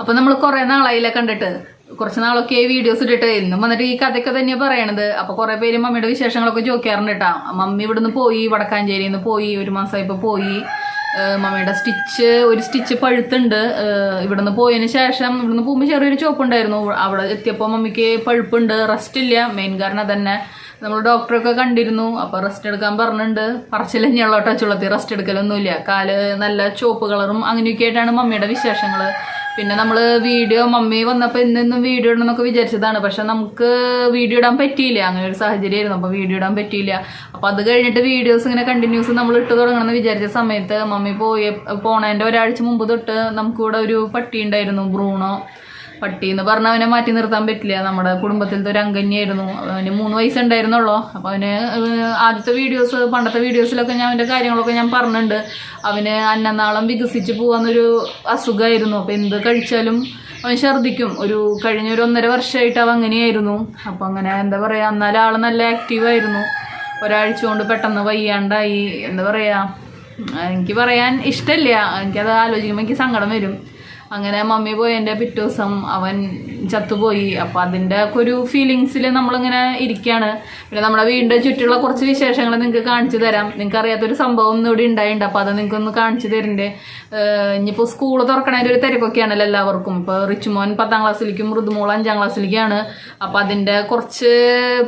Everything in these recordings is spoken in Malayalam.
അപ്പൊ നമ്മൾ കുറെ നാളായില്ല കണ്ടിട്ട്? കുറച്ച് നാളൊക്കെ വീഡിയോസ് ഇട്ടിട്ട് ഇന്നും വന്നിട്ട് ഈ കഥയൊക്കെ തന്നെയാണ് പറയണത്. അപ്പൊ കുറെ പേര് മമ്മിയുടെ വിശേഷങ്ങളൊക്കെ ചോദിക്കാറുണ്ട് കേട്ടാ മമ്മി ഇവിടുന്ന് പോയി വടക്കാഞ്ചേരിയിൽ നിന്ന് പോയി ഒരു മാസമായിപ്പോ പോയി. മമ്മിയുടെ സ്റ്റിച്ച് ഒരു സ്റ്റിച്ച് പഴുത്തുണ്ട്. ഇവിടുന്ന് പോയതിന് ശേഷം ഇവിടുന്ന് പോകുമ്പോൾ ചെറിയൊരു ചോപ്പുണ്ടായിരുന്നു അവിടെ എത്തിയപ്പോൾ മമ്മിക്ക് പഴുപ്പുണ്ട് റെസ്റ്റ് ഇല്ല. മെയിൻ കാരണം തന്നെ നമ്മൾ ഡോക്ടറൊക്കെ കണ്ടിരുന്നു. അപ്പോൾ റെസ്റ്റ് എടുക്കാൻ പറഞ്ഞിട്ടുണ്ട്. പറച്ചിൽ തന്നെയുള്ള ടച്ചുള്ളത്തി റെസ്റ്റ് എടുക്കലൊന്നുമില്ല. കാൽ നല്ല ചോപ്പ് കളറും അങ്ങനെയൊക്കെ ആയിട്ടാണ് മമ്മിയുടെ വിശേഷങ്ങൾ. പിന്നെ നമ്മൾ വീഡിയോ മമ്മി വന്നപ്പോൾ ഇന്നും വീഡിയോ ഇടണമെന്നൊക്കെ വിചാരിച്ചതാണ്. പക്ഷെ നമുക്ക് വീഡിയോ ഇടാൻ പറ്റിയില്ല. അങ്ങനെ ഒരു സാഹചര്യമായിരുന്നു. അപ്പോൾ വീഡിയോ ഇടാൻ പറ്റിയില്ല. അപ്പോൾ അത് കഴിഞ്ഞിട്ട് വീഡിയോസ് ഇങ്ങനെ കണ്ടിന്യൂസ് നമ്മൾ ഇട്ട് തുടങ്ങണമെന്ന് വിചാരിച്ച സമയത്ത് മമ്മി പോയ പോണതിന്റെ ഒരാഴ്ച മുമ്പ് തൊട്ട് നമുക്കിവിടെ ഒരു പട്ടി ഉണ്ടായിരുന്നു ബ്രൂണോ. പട്ടി എന്ന് പറഞ്ഞ അവനെ മാറ്റി നിർത്താൻ പറ്റില്ല. നമ്മുടെ കുടുംബത്തിലത്തെ ഒരു അംഗന്യായിരുന്നു. അവന് മൂന്ന് വയസ്സുണ്ടായിരുന്നുള്ളൂ. അപ്പോൾ അവന് ആദ്യത്തെ വീഡിയോസ് പണ്ടത്തെ വീഡിയോസിലൊക്കെ ഞാൻ അവന്റെ കാര്യങ്ങളൊക്കെ ഞാൻ പറഞ്ഞിട്ടുണ്ട്. അവന് അന്നനാളം വികസിച്ച് പോകാന്നൊരു അസുഖമായിരുന്നു അപ്പോൾ എന്ത് കഴിച്ചാലും അവൻ ഛർദ്ദിക്കും. ഒരു കഴിഞ്ഞ ഒരു ഒന്നര വർഷമായിട്ട് അവൻ അങ്ങനെയായിരുന്നു. അപ്പോൾ അങ്ങനെ എന്താ പറയുക എന്നാലും ആൾ നല്ല ആക്റ്റീവായിരുന്നു ഒരാഴ്ച കൊണ്ട് പെട്ടെന്ന് വയ്യാണ്ടായി. എന്താ പറയുക എനിക്ക് പറയാൻ ഇഷ്ടമില്ല എനിക്കത് ആലോചിക്കുമ്പോൾ എനിക്ക് സങ്കടം വരും. അങ്ങനെ മമ്മി പോയതിന്റെ പിറ്റേ ദിവസം അവൻ ചത്തുപോയി. അപ്പം അതിന്റെ ഒക്കെ ഒരു ഫീലിങ്സിൽ നമ്മളിങ്ങനെ ഇരിക്കുകയാണ് പിന്നെ നമ്മുടെ വീടിന്റെ ചുറ്റുള്ള കുറച്ച് വിശേഷങ്ങൾ നിങ്ങൾക്ക് കാണിച്ചു തരാം. നിങ്ങൾക്ക് അറിയാത്തൊരു സംഭവം ഒന്നും ഇവിടെ ഉണ്ടായിട്ടുണ്ട് അപ്പോൾ അത് നിങ്ങൾക്ക് ഒന്ന് കാണിച്ചു തരണ്ടേ? ഇനിയിപ്പോൾ സ്കൂൾ തുറക്കണതിന്റെ ഒരു തിരക്കൊക്കെയാണല്ലോ എല്ലാവർക്കും. ഇപ്പോൾ റിച്ചുമോൻ പത്താം ക്ലാസ്സിലേക്കും മൃദുമോൾ അഞ്ചാം ക്ലാസ്സിലേക്കാണ് അപ്പോൾ അതിന്റെ കുറച്ച്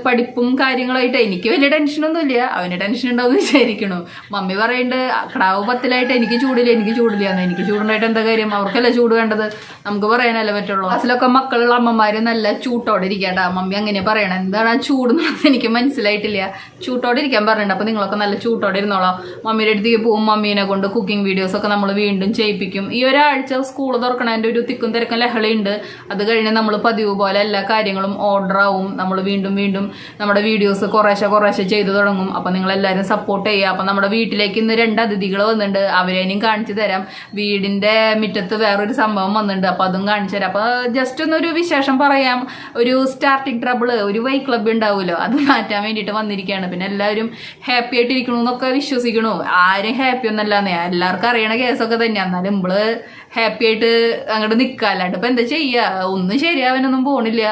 പഠിപ്പും കാര്യങ്ങളായിട്ട് എനിക്ക് വലിയ ടെൻഷനൊന്നുമില്ല അവന് ടെൻഷൻ ഉണ്ടാവും വിചാരിക്കണു. മമ്മി പറയുന്നുണ്ട് കടാവ് പത്തിലായിട്ട് എനിക്ക് ചൂടില്ല എനിക്ക് ചൂടില്ല. എനിക്ക് ചൂടുണ്ടായിട്ട് എന്താ കാര്യം? അവർക്കല്ല ചൂട് വേണ്ടത് നമുക്ക് പറയാനല്ലേ പറ്റുള്ളൂ. ക്ലാസ്സിലൊക്കെ മക്കളുള്ള അമ്മമാര് നല്ല ചൂട്ടോടെ ഇരിക്കട്ടാ. മമ്മി അങ്ങനെ പറയണം. എന്താണ് ആ ചൂട് എനിക്ക് മനസ്സിലായിട്ടില്ല. ചൂട്ടോടെ ഇരിക്കാൻ പറഞ്ഞിട്ടുണ്ട്. അപ്പോൾ നിങ്ങളൊക്കെ നല്ല ചൂട്ടോടെ ഇരുന്നോളാം. മമ്മിയുടെ അടുത്തേക്ക് പോകും. മമ്മീനെ കൊണ്ട് കുക്കിംഗ് വീഡിയോസ് ഒക്കെ നമ്മൾ വീണ്ടും ചെയ്യിപ്പിക്കും. ഈ ഒരാഴ്ച സ്കൂൾ തുറക്കണതിന്റെ ഒരു തിക്കും തിരക്കും ലഹളയുണ്ട്. അത് കഴിഞ്ഞ് നമ്മൾ പതിവ് പോലെ എല്ലാ കാര്യങ്ങളും ഓർഡർ ആവും. നമ്മൾ വീണ്ടും വീണ്ടും നമ്മുടെ വീഡിയോസ് കുറേശ്ശെ കുറേശ്ശെ ചെയ്തു തുടങ്ങും. അപ്പോൾ നിങ്ങൾ എല്ലാവരും സപ്പോർട്ട് ചെയ്യുക. അപ്പോൾ നമ്മുടെ വീട്ടിലേക്ക് ഇന്ന് രണ്ട് അതിഥികൾ വന്നിട്ടുണ്ട്. അവരെയും കാണിച്ചു തരാം. വീടിന്റെ മുറ്റത്ത് വേറൊരു സംഭവം വന്നിട്ടുണ്ട്. അപ്പോൾ അതും കാണിച്ചു തരാം. അപ്പോൾ ജസ്റ്റ് ഒന്നൊരു വിശേഷം പറയാം. ഒരു സ്റ്റാർട്ടിങ് ട്രബിൾ ഒരു വൈ ക്ലബ് ഉണ്ടാവുമല്ലോ. അത് മാറ്റാൻ വേണ്ടിയിട്ട് വന്നിരിക്കുകയാണ്. പിന്നെ എല്ലാവരും ഹാപ്പി ആയിട്ട് ഇരിക്കണു എന്നൊക്കെ വിശ്വസിക്കണു. ആരും ഹാപ്പി ഒന്നല്ലാന്നേ എല്ലാവർക്കും അറിയണ കേസൊക്കെ തന്നെയാണ് എന്നാലും നമ്മൾ ഹാപ്പി ആയിട്ട് അങ്ങോട്ട് നിൽക്കുക അല്ലാണ്ട് ഇപ്പം എന്താ ചെയ്യുക ഒന്നും ശരിയാവാനൊന്നും പോണില്ല.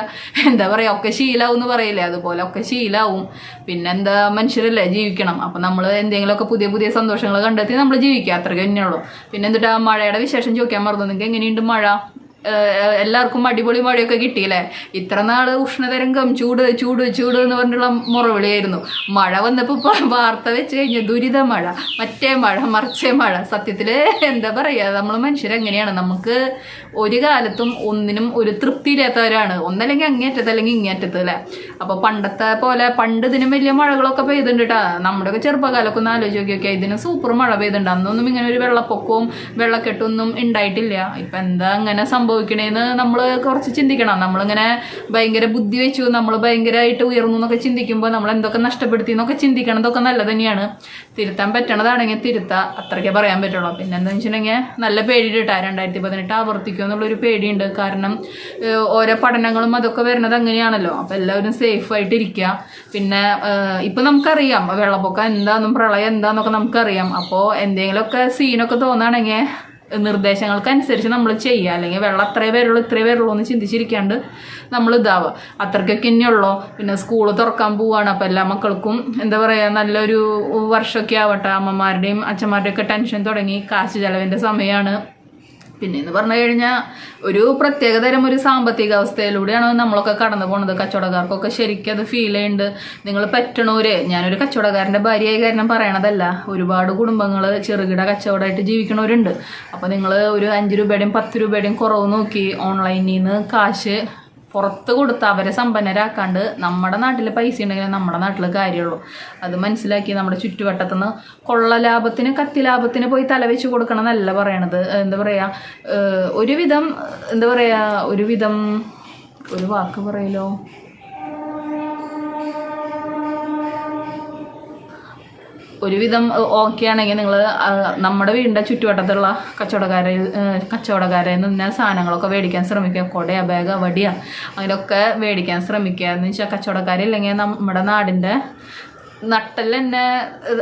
എന്താ പറയുക ഒക്കെ ശീലാവും എന്ന് പറയില്ലേ? അതുപോലെ ഒക്കെ ശീലാവും. പിന്നെന്താ മനുഷ്യരല്ലേ ജീവിക്കണം. അപ്പം നമ്മൾ എന്തെങ്കിലുമൊക്കെ പുതിയ പുതിയ സന്തോഷങ്ങൾ കണ്ടെത്തി നമ്മൾ ജീവിക്കുക. അത്രയ്ക്ക് തന്നെയുള്ളൂ പിന്നെ എന്നിട്ട് ആ മഴയുടെ വിശേഷം ചോദിക്കാൻ മറന്നു. നിങ്ങൾക്ക് എങ്ങനെയുണ്ട് മഴ? എല്ലാവർക്കും അടിപൊളി മഴയൊക്കെ കിട്ടിയില്ലേ? ഇത്ര നാൾ ഉഷ്ണതരംഗം ചൂട് ചൂട് ചൂട് എന്ന് പറഞ്ഞിട്ടുള്ള മുറവിളിയായിരുന്നു. മഴ വന്നപ്പോൾ വാർത്ത വെച്ച് കഴിഞ്ഞ ദുരിത മഴ മറ്റേ മഴ മറിച്ചേ മഴ. സത്യത്തിൽ എന്താ പറയാ നമ്മൾ മനുഷ്യരെങ്ങനെയാണ് നമുക്ക് ഒരു കാലത്തും ഒന്നിനും ഒരു തൃപ്തിയില്ലാത്തവരാണ് ഒന്നല്ലെങ്കിൽ അങ്ങേറ്റത്ത് അല്ലെങ്കിൽ ഇങ്ങേറ്റത്ത് അല്ലേ? അപ്പൊ പണ്ടത്തെ പോലെ പണ്ട് ഇതിനും വലിയ മഴകളൊക്കെ പെയ്തിട്ടുണ്ട് കേട്ടോ നമ്മുടെയൊക്കെ ചെറുപ്പകാലമൊക്കെ ഒന്ന് ആലോചിച്ച് നോക്കിയൊക്കെ ഇതിന് സൂപ്പർ മഴ പെയ്തിട്ടുണ്ട്. അന്നൊന്നും ഇങ്ങനെ ഒരു വെള്ളപ്പൊക്കവും വെള്ളക്കെട്ടൊന്നും ഉണ്ടായിട്ടില്ല. ഇപ്പൊ എന്താ അങ്ങനെ സംഭവിക്കണേന്ന് നമ്മൾ കുറച്ച് ചിന്തിക്കണം. നമ്മളിങ്ങനെ ഭയങ്കര ബുദ്ധി വെച്ചു നമ്മൾ ഭയങ്കരമായിട്ട് ഉയർന്നു എന്നൊക്കെ ചിന്തിക്കുമ്പോൾ നമ്മൾ എന്തൊക്കെ നഷ്ടപ്പെടുത്തി എന്നൊക്കെ ചിന്തിക്കണം. ഇതൊക്കെ നല്ലത് തന്നെയാണ് തിരുത്താൻ പറ്റണതാണെങ്കിൽ തിരുത്താം. അത്രയ്ക്കേ പറയാൻ പറ്റുള്ളൂ. പിന്നെ എന്താ വെച്ചിട്ടുണ്ടെങ്കിൽ നല്ല പേടിയിട്ടാ രണ്ടായിരത്തി പതിനെട്ട് ആവർത്തിക്കുമോ എന്നുള്ളൊരു പേടിയുണ്ട്. കാരണം ഓരോ പഠനങ്ങളും അതൊക്കെ വരുന്നത് അങ്ങനെയാണല്ലോ. അപ്പം എല്ലാവരും സേഫ് ആയിട്ട് ഇരിക്കുക പിന്നെ ഇപ്പൊ നമുക്കറിയാം വെള്ളപ്പൊക്കം എന്താണെന്നും പ്രളയം എന്താണെന്നൊക്കെ നമുക്കറിയാം. അപ്പോൾ എന്തെങ്കിലുമൊക്കെ സീനൊക്കെ തോന്നുകയാണെങ്കിൽ നിർദ്ദേശങ്ങൾക്കനുസരിച്ച് നമ്മൾ ചെയ്യുക. അല്ലെങ്കിൽ വെള്ളം അത്രേ പേരുള്ളൂ ഇത്രേ പേരുള്ളൂ എന്ന് ചിന്തിച്ചിരിക്കാണ്ട് നമ്മൾ ഇതാവുക. അത്രയ്ക്കൊക്കെ ഉള്ളോ? പിന്നെ സ്കൂൾ തുറക്കാൻ പോവുകയാണ് അപ്പം എല്ലാ മക്കൾക്കും എന്താ പറയുക നല്ലൊരു വർഷമൊക്കെ ആവട്ടെ. അമ്മമാരുടെയും അച്ഛന്മാരുടെയും ഒക്കെ ടെൻഷൻ തുടങ്ങി. കാശ് ചിലവിന്റെ സമയമാണ് പിന്നെ എന്ന് പറഞ്ഞു കഴിഞ്ഞാൽ ഒരു പ്രത്യേകതരം ഒരു സാമ്പത്തിക അവസ്ഥയിലൂടെയാണ് നമ്മളൊക്കെ കടന്നു പോണത്. കച്ചവടക്കാർക്കൊക്കെ ശരിക്കും അത് ഫീൽ ചെയ്യുന്നുണ്ട്. നിങ്ങൾ പറ്റണവര് ഞാനൊരു കച്ചവടക്കാരന്റെ ഭാര്യയായി കാരണം പറയണതല്ല. ഒരുപാട് കുടുംബങ്ങൾ ചെറുകിട കച്ചവടമായിട്ട് ജീവിക്കണവരുണ്ട്. അപ്പോൾ നിങ്ങൾ ഒരു അഞ്ച് രൂപയുടെയും പത്ത് രൂപയുടെയും കുറവ് നോക്കി ഓൺലൈനിൽ നിന്ന് കാശ് പുറത്ത് കൊടുത്ത് അവരെ സമ്പന്നരാക്കാണ്ട് നമ്മുടെ നാട്ടിൽ പൈസ ഉണ്ടെങ്കിൽ നമ്മുടെ നാട്ടിൽ കാര്യമുള്ളൂ. അത് മനസ്സിലാക്കി നമ്മുടെ ചുറ്റുവട്ടത്തു നിന്ന് കൊള്ള ലാഭത്തിന് കത്തി ലാഭത്തിന് പോയി തലവെച്ച് കൊടുക്കണം എന്നല്ല പറയണത്. എന്താ പറയുക ഒരുവിധം എന്താ പറയുക ഒരുവിധം ഒരു വാക്ക് പറയലോ? ഒരുവിധം ഓക്കെ ആണെങ്കിൽ നിങ്ങൾ നമ്മുടെ വീടിന്റെ ചുറ്റുവട്ടത്തുള്ള കച്ചവടക്കാരെ കച്ചവടക്കാരെ നിന്ന് സാധനങ്ങളൊക്കെ മേടിക്കാൻ ശ്രമിക്കുക. കൊടയ ബാഗ് വടിയ അങ്ങനെയൊക്കെ മേടിക്കാൻ ശ്രമിക്കുക. എന്ന് വെച്ചാൽ കച്ചവടക്കാരില്ലെങ്കിൽ നമ്മുടെ നാടിന്റെ നട്ടൽ തന്നെ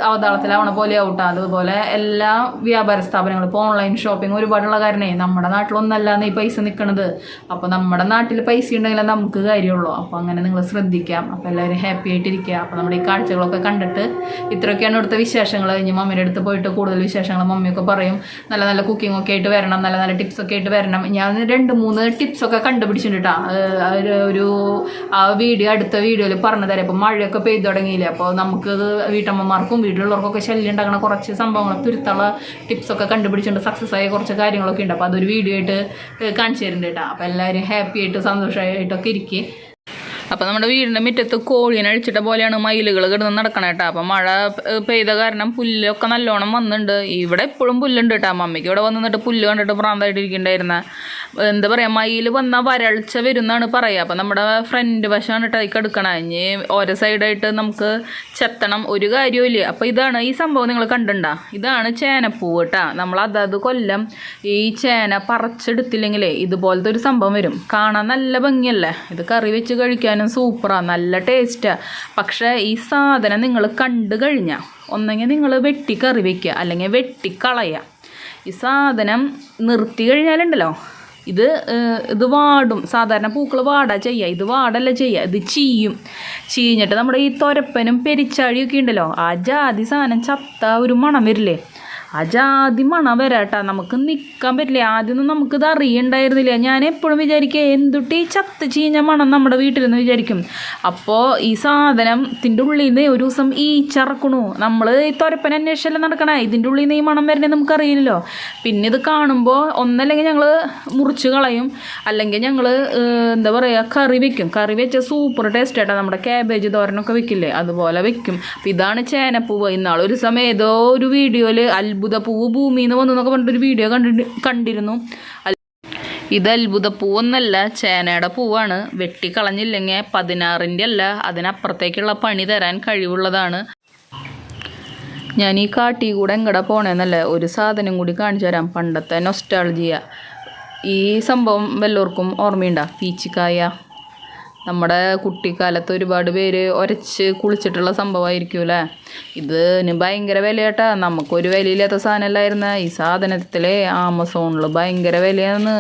അവതാളത്തിലാവണ പോലെ ആവട്ടെ അതുപോലെ എല്ലാ വ്യാപാര സ്ഥാപനങ്ങളും ഇപ്പോൾ ഓൺലൈൻ ഷോപ്പിംഗ് ഒരുപാടുള്ള കാരണേ നമ്മുടെ നാട്ടിലൊന്നല്ലാന്ന് ഈ പൈസ നിൽക്കണത് അപ്പോൾ നമ്മുടെ നാട്ടിൽ പൈസ ഉണ്ടെങ്കിലേ നമുക്ക് കാര്യമുള്ളൂ. അപ്പോൾ അങ്ങനെ നിങ്ങൾ ശ്രദ്ധിക്കാം. അപ്പോൾ എല്ലാവരും ഹാപ്പി ആയിട്ടിരിക്കുക. അപ്പോൾ നമ്മുടെ ഈ കാഴ്ചകളൊക്കെ കണ്ടിട്ട് ഇത്രയൊക്കെയാണ് ഇവിടുത്തെ വിശേഷങ്ങൾ. കഴിഞ്ഞ് മമ്മിയുടെ അടുത്ത് പോയിട്ട് കൂടുതൽ വിശേഷങ്ങൾ മമ്മിയൊക്കെ പറയും. നല്ല നല്ല കുക്കിംഗ് ഒക്കെ ആയിട്ട് വരണം നല്ല നല്ല ടിപ്സ് ഒക്കെ ആയിട്ട് വരണം. ഞാൻ രണ്ട് മൂന്ന് ടിപ്സ് ഒക്കെ കണ്ടുപിടിച്ചിട്ടുണ്ട് ഒരു ആ വീഡിയോ അടുത്ത വീഡിയോയിൽ പറഞ്ഞു തരാം ഇപ്പോൾ മഴയൊക്കെ പെയ്തു തുടങ്ങിയില്ലേ. അപ്പോൾ നമുക്ക് വീട്ടമ്മമാർക്കും വീട്ടിലുള്ളവർക്കൊക്കെ ശല്യം ഉണ്ടാക്കുന്ന കുറച്ച് സംഭവങ്ങൾ തുരുത്തുള്ള ടിപ്സൊക്കെ കണ്ടുപിടിച്ചിട്ടുണ്ട് സക്സസ് ആയ കുറച്ച് കാര്യങ്ങളൊക്കെ ഉണ്ട്. അപ്പോൾ അതൊരു വീഡിയോ ആയിട്ട് കാണിച്ചു തരുന്നുണ്ട് കേട്ടോ. അപ്പോൾ എല്ലാവരും ഹാപ്പി ആയിട്ട് സന്തോഷമായിട്ടൊക്കെ ഇരിക്കുക അപ്പോൾ നമ്മുടെ വീടിന്റെ മുറ്റത്ത് കോഴീനെ അഴിച്ചിട്ട പോലെയാണ് മയിലുകൾ കിടന്ന് നടക്കണേ കേട്ടോ. അപ്പോൾ മഴ പെയ്ത കാരണം പുല്ലൊക്കെ നല്ലോണം വന്നിട്ടുണ്ട് ഇവിടെ എപ്പോഴും പുല്ലുണ്ട് കേട്ടോ. മമ്മിക്ക് ഇവിടെ വന്നിട്ട് പുല്ല് കണ്ടിട്ട് പ്രാന്തമായിട്ട് ഇരിക്കണ്ടായിരുന്ന എന്താ പറയുക മയിൽ വന്നാൽ വരൾച്ച വരുന്നാണ് പറയുക അപ്പോൾ നമ്മുടെ ഫ്രണ്ട് വശമാണ് കേട്ടോ അതിക്ക് ഇനി ഓരോ സൈഡായിട്ട് നമുക്ക് ചെത്തണം. ഒരു കാര്യമില്ല അപ്പോൾ ഇതാണ് ഈ സംഭവം നിങ്ങൾ കണ്ടിട്ടുണ്ടോ? ഇതാണ് ചേനപ്പൂവ് കേട്ടോ നമ്മൾ അതത് കൊല്ലം ഈ ചേന പറിച്ചെടുത്തില്ലെങ്കിലേ ഇതുപോലത്തെ ഒരു സംഭവം വരും. കാണാൻ നല്ല ഭംഗിയല്ലേ? ഇത് കറി വെച്ച് കഴിക്കാനും സൂപ്പറാണ് നല്ല ടേസ്റ്റാണ് പക്ഷേ ഈ സാധനം നിങ്ങൾ കണ്ടു കഴിഞ്ഞാൽ ഒന്നെങ്കിൽ നിങ്ങൾ വെട്ടി കറി വയ്ക്കുക അല്ലെങ്കിൽ വെട്ടിക്കളയുക. ഈ സാധനം നിർത്തി കഴിഞ്ഞാലുണ്ടല്ലോ? ഇത് ഇത് വാടും. സാധാരണ പൂക്കൾ വാടാ ചെയ്യുക ഇത് വാടല്ല ചെയ്യുക ഇത് ചീയും. ചീഞ്ഞിട്ട് നമ്മുടെ ഈ തൊരപ്പനും പെരിച്ചാഴിയൊക്കെ ഉണ്ടല്ലോ. ആ ജാതി സാധനം ചത്ത ഒരു മണം വരില്ലേ? ആ ജാതി മണം വരാട്ടാ. നമുക്ക് നിൽക്കാൻ പറ്റില്ല. ആദ്യമൊന്നും നമുക്കിത് അറിയണ്ടായിരുന്നില്ല. ഞാൻ എപ്പോഴും വിചാരിക്കുക എന്തുട്ടി ചത്ത് ചീഞ്ഞ മണം നമ്മുടെ വീട്ടിൽ നിന്ന് വിചാരിക്കും. അപ്പോൾ ഈ സാധനത്തിന്റെ ഉള്ളിൽ നിന്ന് ഒരു ദിവസം ഈ ചറക്കണു നമ്മൾ ഈ തൊരപ്പൻ അന്വേഷണം നടക്കണേ? ഇതിന്റെ ഉള്ളിൽ നിന്ന് ഈ മണം വരണേ നമുക്കറിയില്ലല്ലോ. പിന്നെ ഇത് കാണുമ്പോൾ ഒന്നല്ലെങ്കിൽ ഞങ്ങൾ മുറിച്ച് കളയും. അല്ലെങ്കിൽ ഞങ്ങൾ എന്താ പറയുക കറി വെക്കും. കറി വെച്ച സൂപ്പർ ടേസ്റ്റ് ആയിട്ടാണ് നമ്മുടെ ക്യാബേജ് തോരനൊക്കെ വെക്കില്ലേ? അതുപോലെ വെക്കും. ഇതാണ് ചേനപ്പൂവ്. ഇന്നാളൊരു സമയം ഏതോ ഒരു വീഡിയോയിൽ അത്ഭുത പൂവ് ഭൂമിയിൽ നിന്ന് വന്നു എന്നൊക്കെ പറഞ്ഞിട്ടൊരു വീഡിയോ കണ്ടി കണ്ടിരുന്നു. ഇത് അത്ഭുത പൂവൊന്നല്ല ചേനയുടെ പൂവാണ്. വെട്ടിക്കളഞ്ഞില്ലെങ്കിൽ പതിനാറിന്റെ അല്ല അതിനപ്പുറത്തേക്കുള്ള പണി തരാൻ കഴിവുള്ളതാണ്. ഞാൻ ഈ കാട്ടി കൂടെ എങ്ങടെ പോണേന്നല്ല ഒരു സാധനം കൂടി കാണിച്ചു തരാം. പണ്ടത്തെ നൊസ്റ്റാളജിയ ഈ സംഭവം വല്ലവർക്കും ഓർമ്മയുണ്ടാ? പീച്ചിക്കായ. നമ്മുടെ കുട്ടിക്കാലത്ത് ഒരുപാട് പേര് ഒരച്ച് കുളിച്ചിട്ടുള്ള സംഭവമായിരിക്കും അല്ലേ? ഇതിന് ഭയങ്കര വിലയാട്ടാ. നമുക്കൊരു വിലയില്ലാത്ത സാധനമല്ലായിരുന്ന. ഈ സാധനത്തിൽ ആമസോണിൽ ഭയങ്കര വിലയാന്ന്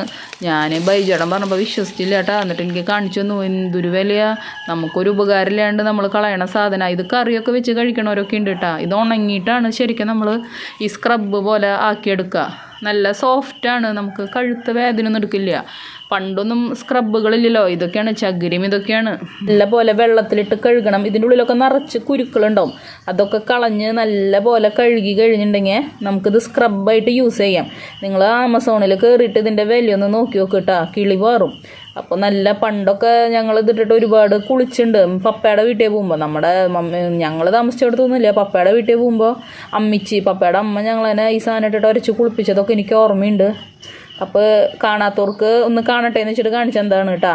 ഞാൻ ബൈജടം പറഞ്ഞപ്പോൾ വിശ്വസിച്ചില്ല കേട്ടാ എന്നിട്ട് എനിക്ക് കാണിച്ചു തന്നു. എന്തൊരു വിലയാ. നമുക്കൊരു ഉപകാരമില്ലാണ്ട് നമ്മൾ കളയണ സാധനം. ഇത് കറിയൊക്കെ വെച്ച് കഴിക്കണവരൊക്കെ ഉണ്ട് കേട്ടാ ഇത് ഉണങ്ങിയിട്ടാണ് ശരിക്കും നമ്മൾ ഈ സ്ക്രബ് പോലെ ആക്കിയെടുക്കുക നല്ല സോഫ്റ്റാണ് നമുക്ക് കഴുത്ത് വേദന ഒന്നും എടുക്കില്ല. പണ്ടൊന്നും സ്ക്രബുകളില്ലല്ലോ ഇതൊക്കെയാണ് ചകിരിയും ഇതൊക്കെയാണ്. നല്ല പോലെ വെള്ളത്തിലിട്ട് കഴുകണം. ഇതിന്റെ ഉള്ളിലൊക്കെ നിറച്ച് കുരുക്കളുണ്ടാവും. അതൊക്കെ കളഞ്ഞ് നല്ല പോലെ കഴുകി കഴിഞ്ഞിട്ടുണ്ടെങ്കിൽ നമുക്കിത് സ്ക്രബായിട്ട് യൂസ് ചെയ്യാം. നിങ്ങൾ ആമസോണിൽ കയറിയിട്ട് ഇതിന്റെ വിലയൊന്ന് നോക്കി നോക്കിട്ടാ കിളി പാറും അപ്പോൾ നല്ല പണ്ടൊക്കെ ഞങ്ങൾ ഇതിട്ടിട്ട് ഒരുപാട് കുളിച്ചിട്ടുണ്ട്. പപ്പയുടെ വീട്ടിൽ പോകുമ്പോൾ നമ്മുടെ ഞങ്ങൾ താമസിച്ചിടത്തൊന്നുമില്ല പപ്പയുടെ വീട്ടിൽ പോകുമ്പോൾ അമ്മിച്ചി പപ്പയുടെ അമ്മ ഞങ്ങളതിനെ ഈ സാധനം ഇട്ടിട്ട് ഒരച്ച് കുളിപ്പിച്ചതൊക്കെ എനിക്ക് ഓർമ്മയുണ്ട്. അപ്പോൾ കാണാത്തവർക്ക് ഒന്ന് കാണട്ടെ എന്ന് വെച്ചിട്ട് കാണിച്ചെന്താണ് കേട്ടാ